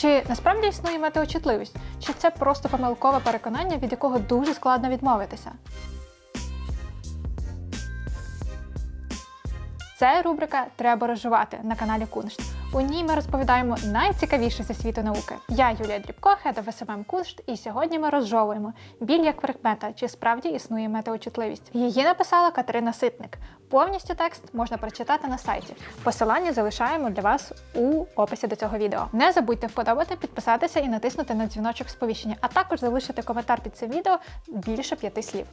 Чи насправді існує метеочутливість? Чи це просто помилкове переконання, від якого дуже складно відмовитися? Це рубрика Треба розживати на каналі Куншт. У ній ми розповідаємо найцікавіше зі світу науки. Я Юлія Дрібко, хеда ВСМ Куншт, і сьогодні ми розжовуємо біль як прикмета, чи справді існує метеочутливість. Її написала Катерина Ситник. Повністю текст можна прочитати на сайті. Посилання залишаємо для вас у описі до цього відео. Не забудьте вподобати, підписатися і натиснути на дзвіночок сповіщення, а також залишити коментар під цим відео більше п'яти слів.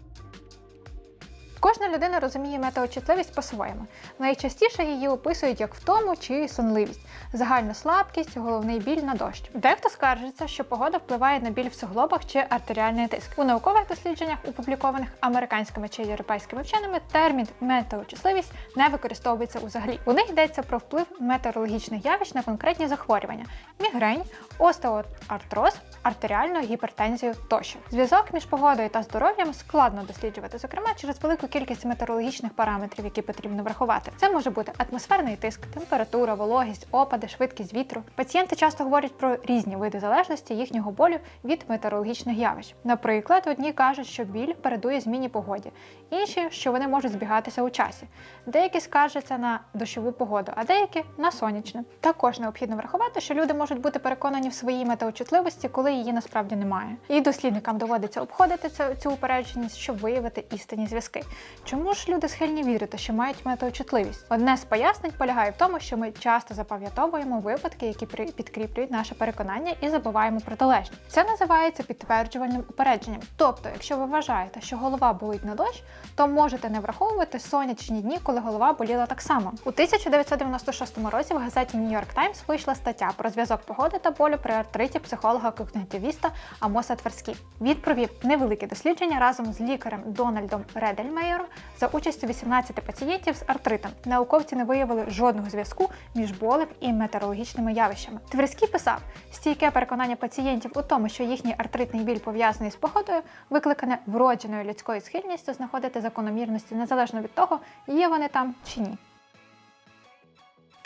Кожна людина розуміє метеочутливість по-своєму. Найчастіше її описують як втому чи сонливість, загальну слабкість, головний біль на дощ. Дехто скаржиться, що погода впливає на біль в суглобах чи артеріальний тиск. У наукових дослідженнях, опублікованих американськими чи європейськими вченими, термін метеочутливість не використовується взагалі. У них йдеться про вплив метеорологічних явищ на конкретні захворювання: мігрень, остеоартроз, артеріальну гіпертензію тощо. Зв'язок між погодою та здоров'ям складно досліджувати, зокрема через велику кількість метеорологічних параметрів, які потрібно врахувати. Це може бути атмосферний тиск, температура, вологість, опади, швидкість вітру. Пацієнти часто говорять про різні види залежності їхнього болю від метеорологічних явищ. Наприклад, одні кажуть, що біль передує зміні погоді, інші, що вони можуть збігатися у часі. Деякі скаржаться на дощову погоду, а деякі на сонячну. Також необхідно врахувати, що люди можуть бути переконані в своїй метеочутливості, коли її насправді немає. І дослідникам доводиться обходити цю, цю упередженість, щоб виявити істинні зв'язки. Чому ж люди схильні вірити, що мають метеочутливість? Одне з пояснень полягає в тому, що ми часто запам'ятовуємо випадки, які підкріплюють наше переконання, і забуваємо протилежні. Це називається підтверджувальним упередженням. Тобто, якщо ви вважаєте, що голова болить на дощ, то можете не враховувати сонячні дні, коли голова боліла так само. У 1996 році в газеті New York Times вийшла стаття про зв'язок погоди та болю при артриті психолога-когнитивіста Амоса Тверські. Він провів невелике дослідження разом з лікарем Дональдом Редельмейером за участю 18 пацієнтів з артритом. Науковці не виявили жодного зв'язку між болем і метеорологічними явищами. Тверський писав, стійке переконання пацієнтів у тому, що їхній артритний біль пов'язаний з погодою, викликане вродженою людською схильністю знаходити закономірності незалежно від того, є вони там чи ні.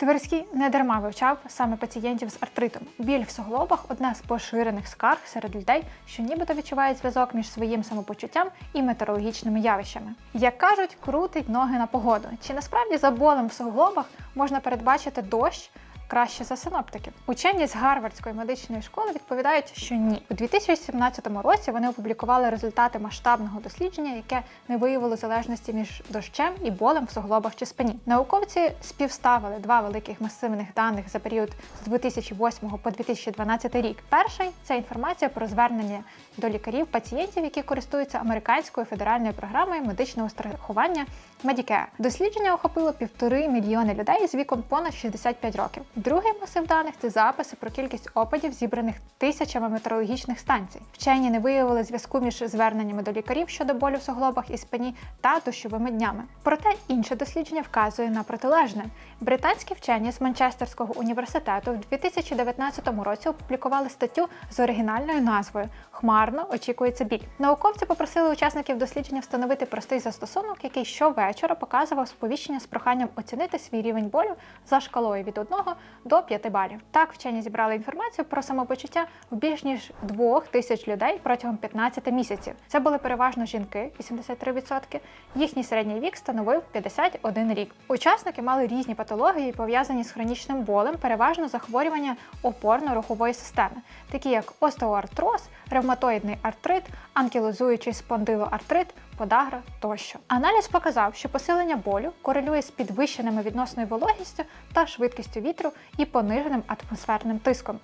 Тверський не дарма вивчав саме пацієнтів з артритом. Біль в суглобах одна з поширених скарг серед людей, що нібито відчувають зв'язок між своїм самопочуттям і метеорологічними явищами. Як кажуть, крутить ноги на погоду. Чи насправді за болем в суглобах можна передбачити дощ? Краще за синоптиків. Учені з Гарвардської медичної школи відповідають, що ні. У 2017 році вони опублікували результати масштабного дослідження, яке не виявило залежності між дощем і болем в суглобах чи спині. Науковці співставили два великих масивних даних за період з 2008 по 2012 рік. Перший це інформація про звернення до лікарів пацієнтів, які користуються американською федеральною програмою медичного страхування Medicare. Дослідження охопило півтори мільйони людей з віком понад 65 років. Другий масив даних це записи про кількість опадів, зібраних тисячами метеорологічних станцій. Вчені не виявили зв'язку між зверненнями до лікарів щодо болю в суглобах і спині та дощовими днями. Проте інше дослідження вказує на протилежне. Британські вчені з Манчестерського університету в 2019 році опублікували статтю з оригінальною назвою Хмарно очікується біль. Науковці попросили учасників дослідження встановити простий застосунок, який щовечора показував сповіщення з проханням оцінити свій рівень болю за шкалою від 1 до 5 балів. Так вчені зібрали інформацію про самопочуття в більш ніж 2 тисяч людей протягом 15 місяців. Це були переважно жінки 83%. Їхній середній вік становив 51 рік. Учасники мали різні патології, пов'язані з хронічним болем, переважно захворювання опорно-рухової системи, такі як остеоартроз, ревматоїдний артрит, анкілозуючий спондилоартрит, подагра тощо. Аналіз показав, що посилення болю корелює з підвищеними відносною вологістю та швидкістю вітру і пониженим атмосферним тиском.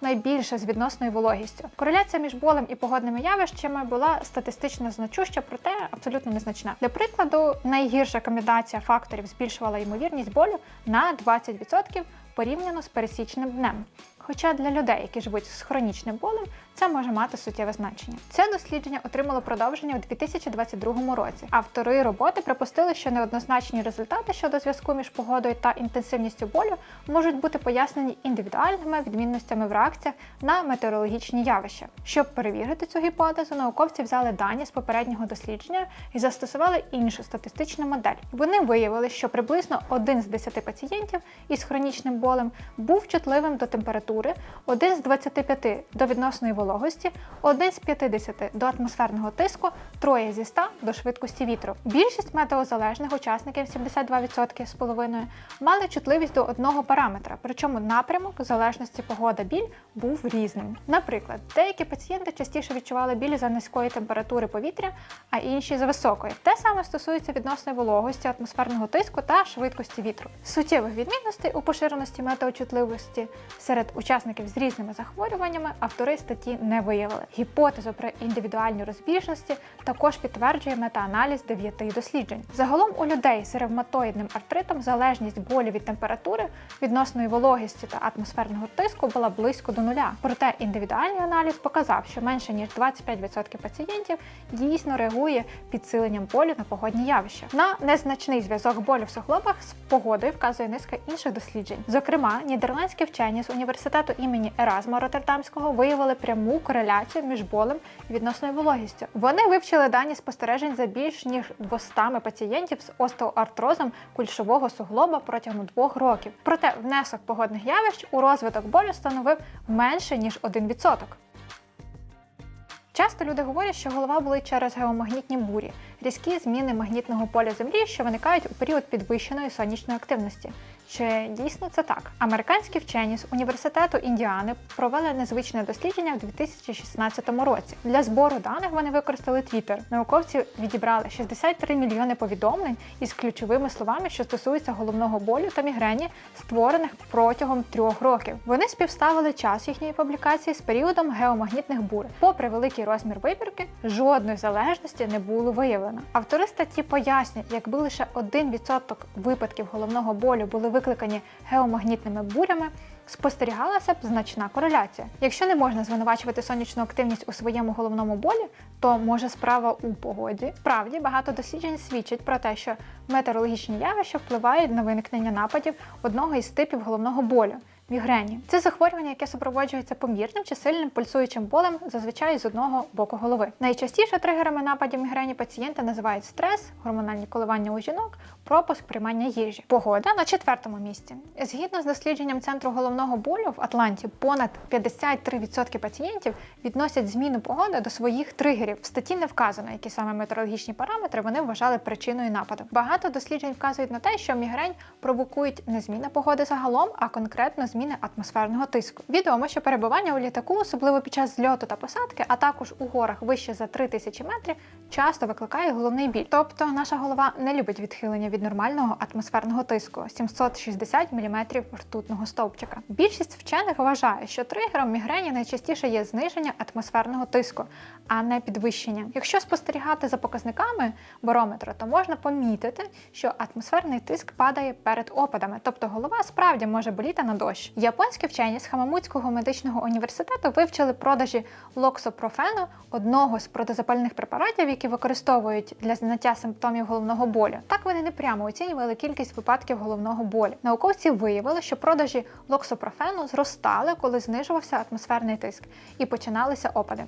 Найбільше з відносною вологістю. Кореляція між болем і погодними явищами була статистично значуща, проте абсолютно незначна. Для прикладу, найгірша комбінація факторів збільшувала ймовірність болю на 20% порівняно з пересічним днем. Хоча для людей, які живуть з хронічним болем, це може мати суттєве значення. Це дослідження отримало продовження у 2022 році. Автори роботи припустили, що неоднозначні результати щодо зв'язку між погодою та інтенсивністю болю можуть бути пояснені індивідуальними відмінностями в реакціях на метеорологічні явища. Щоб перевірити цю гіпотезу, науковці взяли дані з попереднього дослідження і застосували іншу статистичну модель. Вони виявили, що приблизно один з 10 пацієнтів із хронічним болем був чутливим до температури, один з 25 до відносної вологості, один з 50 до атмосферного тиску, троє зі 100 до швидкості вітру. Більшість метеозалежних учасників 72% з половиною мали чутливість до одного параметра, причому напрямок в залежності погода біль був різним. Наприклад, деякі пацієнти частіше відчували біль за низької температури повітря, а інші за високої. Те саме стосується відносної вологості, атмосферного тиску та швидкості вітру. Суттєвих відмінностей у поширеності метеочутливості серед учасників з різними захворюваннями автори статті не виявили. Гіпотезу про індивідуальні розбіжності також підтверджує метааналіз дев'яти досліджень. Загалом у людей з ревматоїдним артритом залежність болю від температури, відносної вологості та атмосферного тиску була близько до нуля. Проте індивідуальний аналіз показав, що менше ніж 25% пацієнтів дійсно реагує підсиленням болю на погодні явища. На незначний зв'язок болю в суглобах з погодою вказує низка інших досліджень. Зокрема, нідерландські вчені з університету імені Еразма Роттердамського виявили пряму кореляцію між болем і відносною вологістю. Вони вивчили дані спостережень за більш ніж 200 пацієнтів з остеоартрозом кульшового суглоба протягом двох років. Проте внесок погодних явищ у розвиток болю становив менше ніж 1%. Часто люди говорять, що голова болить через геомагнітні бурі, різкі зміни магнітного поля Землі, що виникають у період підвищеної сонячної активності. Чи дійсно це так? Американські вчені з університету Індіани провели незвичне дослідження в 2016 році. Для збору даних вони використали Twitter. Науковці відібрали 63 мільйони повідомлень із ключовими словами, що стосуються головного болю та мігрені, створених протягом трьох років. Вони співставили час їхньої публікації з періодом геомагнітних бур. Попри великий розмір вибірки, жодної залежності не було виявлено. Автори статті пояснюють, якби лише 1% випадків головного болю були викликані геомагнітними бурями, спостерігалася б значна кореляція. Якщо не можна звинувачувати сонячну активність у своєму головному болі, то може справа у погоді. Справді багато досліджень свідчать про те, що метеорологічні явища впливають на виникнення нападів одного із типів головного болю. Мігрені це захворювання, яке супроводжується помірним чи сильним пульсуючим болем, зазвичай з одного боку голови. Найчастіше тригерами нападів мігрені пацієнта називають стрес, гормональні коливання у жінок, пропуск приймання їжі. Погода на четвертому місці. Згідно з дослідженням центру головного болю в Атланті, понад 53% пацієнтів відносять зміну погоди до своїх тригерів. В статті не вказано, які саме метеорологічні параметри вони вважали причиною нападу. Багато досліджень вказують на те, що мігрень провокують не зміна погоди загалом, а конкретно зміни атмосферного тиску. Відомо, що перебування у літаку, особливо під час зльоту та посадки, а також у горах вище за 3000 метрів, часто викликає головний біль. Тобто наша голова не любить відхилення від нормального атмосферного тиску 760 мм ртутного стовпчика. Більшість вчених вважає, що тригером мігрені найчастіше є зниження атмосферного тиску, а не підвищення. Якщо спостерігати за показниками барометра, то можна помітити, що атмосферний тиск падає перед опадами, тобто голова справді може боліти на дощ. Японські вчені з Хамамутського медичного університету вивчили продажі локсопрофену, одного з протизапальних препаратів, які використовують для зняття симптомів головного болю. Так вони не прямо оцінювали кількість випадків головного болю. Науковці виявили, що продажі локсопрофену зростали, коли знижувався атмосферний тиск і починалися опади.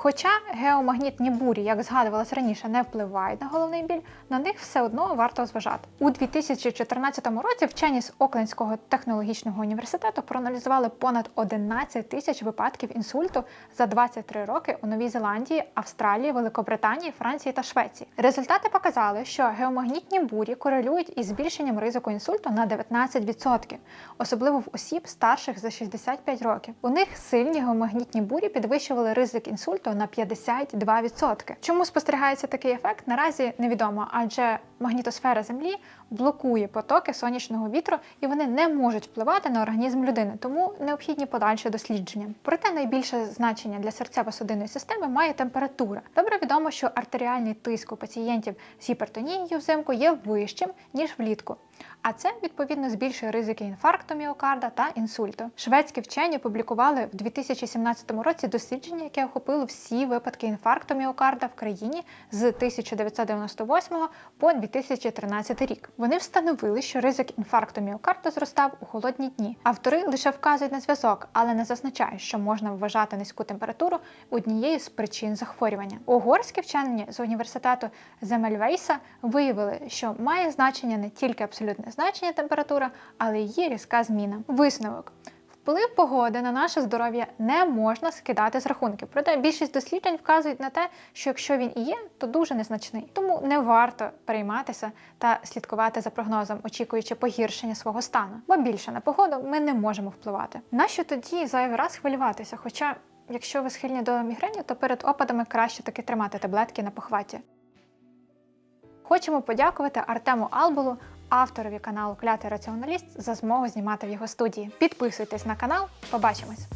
Хоча геомагнітні бурі, як згадувалось раніше, не впливають на головний біль, на них все одно варто зважати. У 2014 році вчені з Оклендського технологічного університету проаналізували понад 11 тисяч випадків інсульту за 23 роки у Новій Зеландії, Австралії, Великобританії, Франції та Швеції. Результати показали, що геомагнітні бурі корелюють із збільшенням ризику інсульту на 19%, особливо в осіб старших за 65 років. У них сильні геомагнітні бурі підвищували ризик інсульту на 52%. Чому спостерігається такий ефект? Наразі невідомо, адже магнітосфера Землі блокує потоки сонячного вітру, і вони не можуть впливати на організм людини, тому необхідні подальші дослідження. Проте найбільше значення для серцево-судинної системи має температура. Добре відомо, що артеріальний тиск у пацієнтів з гіпертонією взимку є вищим ніж влітку. А це відповідно збільшує ризики інфаркту міокарда та інсульту. Шведські вчені опублікували в 2017 році дослідження, яке охопило всі випадки інфаркту міокарда в країні з 1998 по 2013 рік. Вони встановили, що ризик інфаркту міокарда зростав у холодні дні. Автори лише вказують на зв'язок, але не зазначають, що можна вважати низьку температуру однією з причин захворювання. Угорські вчені з університету Земельвейса виявили, що має значення не тільки абсолютне значення температури, але й її різка зміна. Висновок. Вплив погоди на наше здоров'я не можна скидати з рахунків. Проте більшість досліджень вказують на те, що якщо він і є, то дуже незначний. Тому не варто перейматися та слідкувати за прогнозом, очікуючи погіршення свого стану. Бо більше на погоду ми не можемо впливати. Нащо тоді зайвий раз хвилюватися? Хоча, якщо ви схильні до мігрені, то перед опадами краще таки тримати таблетки на похваті. Хочемо подякувати Артему Албулу, авторові каналу Клятий Раціоналіст, за змогу знімати в його студії. Підписуйтесь на канал, побачимось!